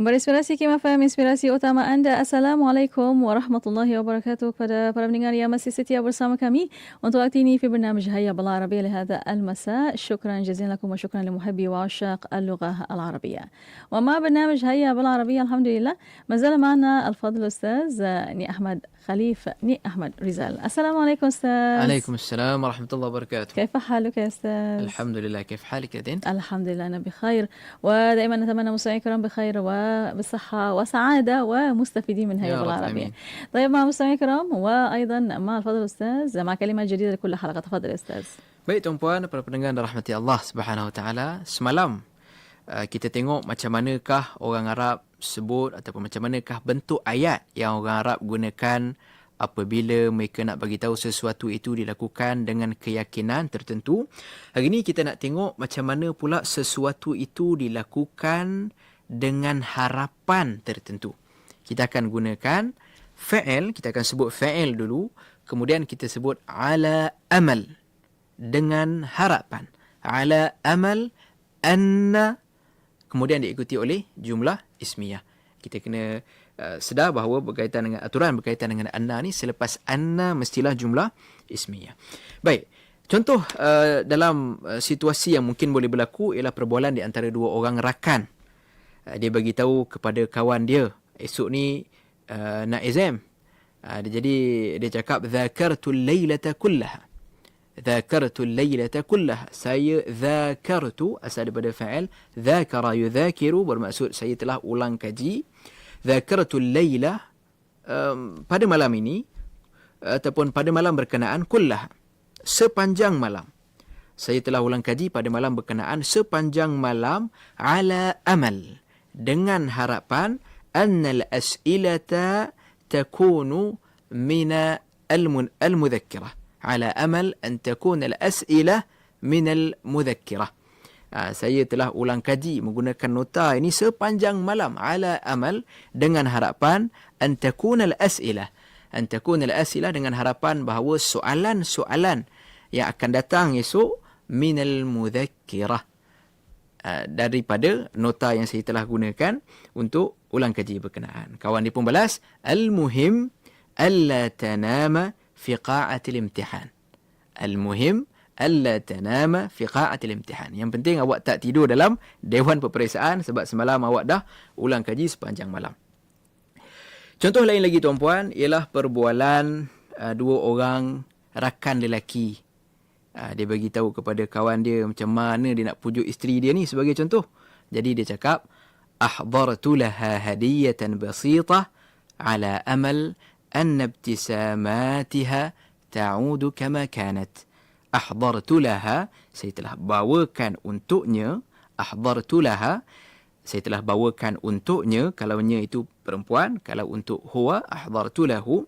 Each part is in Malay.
Kembali inspirasi Kim FM, inspirasi utama anda. Assalamualaikum warahmatullahi wabarakatuh kepada para pendengar yang masih setia bersama kami. Untuk waktu ini في برنامج هيا بالعربية لهذا المساء شكرا جزيلا لكم وشكرا لمحبي وعشاق اللغة العربية ومع برنامج هيا بالعربية الحمد لله ما زال معنا الفضل الأستاذ ني أحمد خليفة ني أحمد رزال السلام عليكم أستاذ عليكم السلام ورحمة الله وبركاته كيف حالك يا أستاذ؟ الحمد لله كيف حالك يا دين؟ الحمد لله أنا بخير ودائما نتمنى مستمعي الكرام بخير وبصحة وسعادة ومستفيدين من هيا يا رب بالعربية آمين. طيب مع مستمعي الكرام وأيضا مع الفضل الأستاذ مع كلمة جديدة لكل حلقة تفضل يا أستاذ Baik tuan-puan, para pendengar dan rahmati Allah Subhanahu Wa Taala. Semalam uh, kita tengok macam manakah orang Arab sebut ataupun macam manakah bentuk ayat yang orang Arab gunakan apabila mereka nak bagi tahu sesuatu itu dilakukan dengan keyakinan tertentu. Hari ini kita nak tengok macam mana pula sesuatu itu dilakukan dengan harapan tertentu. Kita akan gunakan fa'il, kita akan sebut fa'il dulu, kemudian kita sebut ala amal dengan harapan. Ala amal anna kemudian diikuti oleh jumlah ismiyah. Kita kena uh, sedar bahawa berkaitan dengan aturan berkaitan dengan anna ni selepas anna mestilah jumlah ismiyah. Baik. Contoh uh, dalam uh, situasi yang mungkin boleh berlaku ialah perbualan di antara dua orang rakan. Ah, dia bagi tahu kepada kawan dia esok ni uh, nak exam. Uh, jadi dia cakap zakartu lailata kullaha zakartu lailata kullaha saya zakartu asal daripada fa'il zakara yudhakiru bermaksud saya telah ulang kaji. Zakartu laila um, pada malam ini ataupun pada malam berkenaan kullah sepanjang malam. Saya telah ulang kaji pada malam berkenaan sepanjang malam ala amal dengan harapan annal as'ilata takunu min al-mudhakkirah. Ala amal an takuna al-as'ilah min al-mudhakkirah. Ha, saya telah ulang kaji menggunakan nota ini sepanjang malam. Ala amal dengan harapan antakun al-as'ilah antakun al-as'ilah dengan harapan bahawa soalan-soalan yang akan datang esok min al-mudhakkirah. Eh, daripada nota yang saya telah gunakan untuk ulang kaji berkenaan. Kawan dia pun balas, Al-muhim alla tanama fi qa'atil imtihan. Al-muhim alla tanama fi qa'atil imtihan. Yang penting awak tak tidur dalam dewan peperiksaan sebab semalam awak dah ulang kaji sepanjang malam. Contoh lain lagi tuan-puan ialah perbualan uh, dua orang rakan lelaki Ah, dia bagi tahu kepada kawan dia macam mana dia nak pujuk isteri dia ni sebagai contoh. Jadi dia cakap, "Ahdartu laha hadiyatan basita ala amal an ibtisamatiha ta'udu kama kanat." Ahdartu laha, saya telah bawakan untuknya, ahdartu laha, saya telah bawakan untuknya kalau nya itu perempuan kalau untuk huwa ahdartu lahu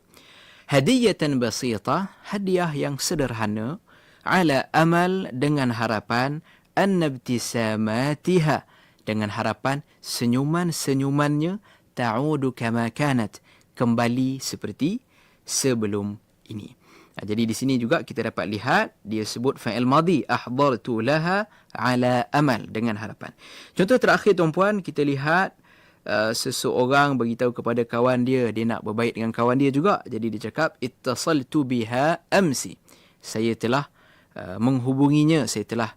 hadiyatan basita hadiah yang sederhana ala amal dengan harapan annabtisamatiha dengan harapan senyuman-senyumannya ta'udu kama kanat kembali seperti sebelum ini. Nah, jadi di sini juga kita dapat lihat dia sebut fa'il madhi ahdartu laha ala amal dengan harapan. Contoh terakhir tuan-puan kita lihat Uh, seseorang beritahu kepada kawan dia dia nak berbaik dengan kawan dia juga jadi dia cakap ittasaltu biha amsi saya telah uh, menghubunginya, saya telah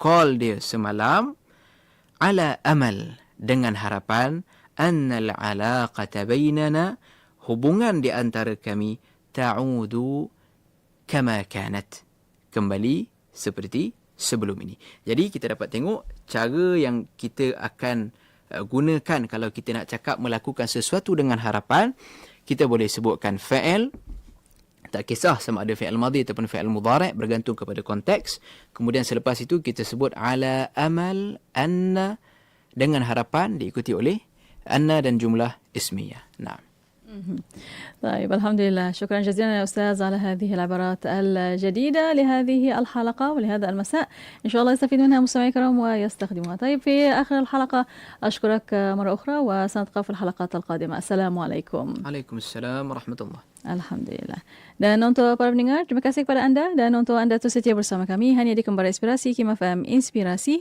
call dia semalam. Ala amal dengan harapan annal alaqata bainana hubungan di antara kami ta'udu kama kanat. Kembali seperti sebelum ini. Jadi kita dapat tengok cara yang kita akan uh, gunakan kalau kita nak cakap melakukan sesuatu dengan harapan. Kita boleh sebutkan fa'il tak kisah sama ada fi'il madhi ataupun fi'il mudhari' bergantung kepada konteks. Kemudian selepas itu kita sebut ala amal anna dengan harapan diikuti oleh anna dan jumlah ismiyah. Nah. طيب الحمد لله شكرا جزيلا يا أستاذ على هذه العبارات الجديده لهذه الحلقة ولهذا المساء ان شاء الله يستفيد منها مستمعي الكرام ويستخدمها طيب في اخر الحلقة اشكرك مره أخرى وسنتقابل في الحلقات القادمه السلام عليكم عليكم السلام ورحمه الله Alhamdulillah. Dan untuk para pendengar, terima kasih kepada anda dan untuk anda tu setia bersama kami hanya di Kembara Inspirasi Kim FM Inspirasi